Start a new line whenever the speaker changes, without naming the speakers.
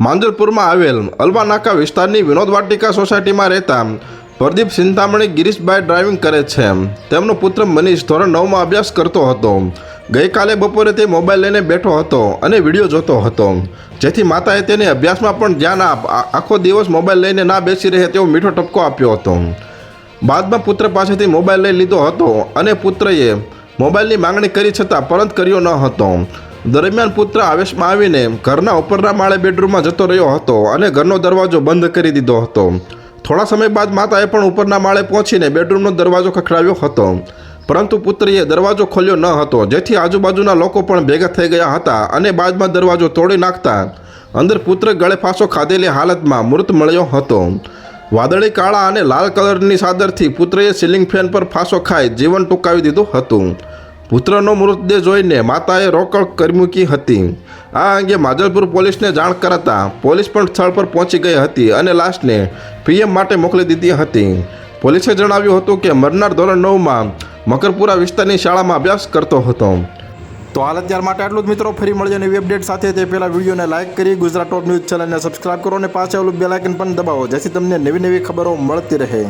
માંજલપુરમાં આવેલ અલવાનાકા વિસ્તારની વિનોદ વાટિકા સોસાયટીમાં રહેતા પ્રદીપ સિંતામણી ગિરીશભાઈ ડ્રાઇવિંગ કરે છે. તેમનો પુત્ર મનીષ ધોરણ નવમાં અભ્યાસ કરતો હતો. ગઈકાલે બપોરે તે મોબાઈલ લઈને બેઠો હતો અને વીડિયો જોતો હતો. જેથી માતાએ તેને અભ્યાસમાં પણ ધ્યાન આપ આખો દિવસ મોબાઈલ લઈને ના બેસી રહે તેવો મીઠો ટપકો આપ્યો હતો. બાદમાં પુત્ર પાસેથી મોબાઈલ લઈ લીધો હતો અને પુત્રએ મોબાઈલની માંગણી કરી છતાં પરત કર્યો ન હતો. દરમિયાન પુત્ર આવેશમાં આવીને ઘરના ઉપરના માળે બેડરૂમમાં જતો રહ્યો હતો અને ઘરનો દરવાજો બંધ કરી દીધો હતો. થોડા સમય બાદ માતાએ પણ ઉપરના માળે પહોંચીને બેડરૂમનો દરવાજો ખખડાવ્યો હતો. પરંતુ પુત્રીએ દરવાજો ખોલ્યો ન હતો, જેથી આજુબાજુના લોકો પણ ભેગા થઈ ગયા હતા અને બાદમાં દરવાજો તોડી નાખતા અંદર પુત્ર ગળે ફાંસો ખાધેલી હાલતમાં મૃત મળ્યો હતો. વાદળી, કાળા અને લાલ કલરની સાદરથી પુત્રએ સીલિંગ ફેન પર ફાંસો ખાઈ જીવન ટૂંકાવી દીધું હતું. પુત્રનો મૃતદેહ જોઈને માતાએ રોકડ કરી મૂકી હતી. આ અંગે માજલપુર પોલીસને જાણ કરાતા પોલીસ પણ સ્થળ પર પહોંચી ગઈ હતી અને લાશને પીએમ માટે મોકલી દીધી હતી. પોલીસે જણાવ્યું હતું કે મરનાર ધોરણ નવમાં મકરપુરા વિસ્તારની શાળામાં અભ્યાસ કરતો હતો. તો હાલ અત્યાર માટે આટલું જ મિત્રો. ફરી મળીએ નવી અપડેટ સાથે. તે પહેલાં વિડીયોને લાઇક કરી ગુજરાત ટોપ ન્યૂઝ ચેનલને સબસ્ક્રાઇબ કરો અને પાછળ બેલાઇકન પણ દબાવો, જેથી તમને નવી નવી ખબરો મળતી રહે.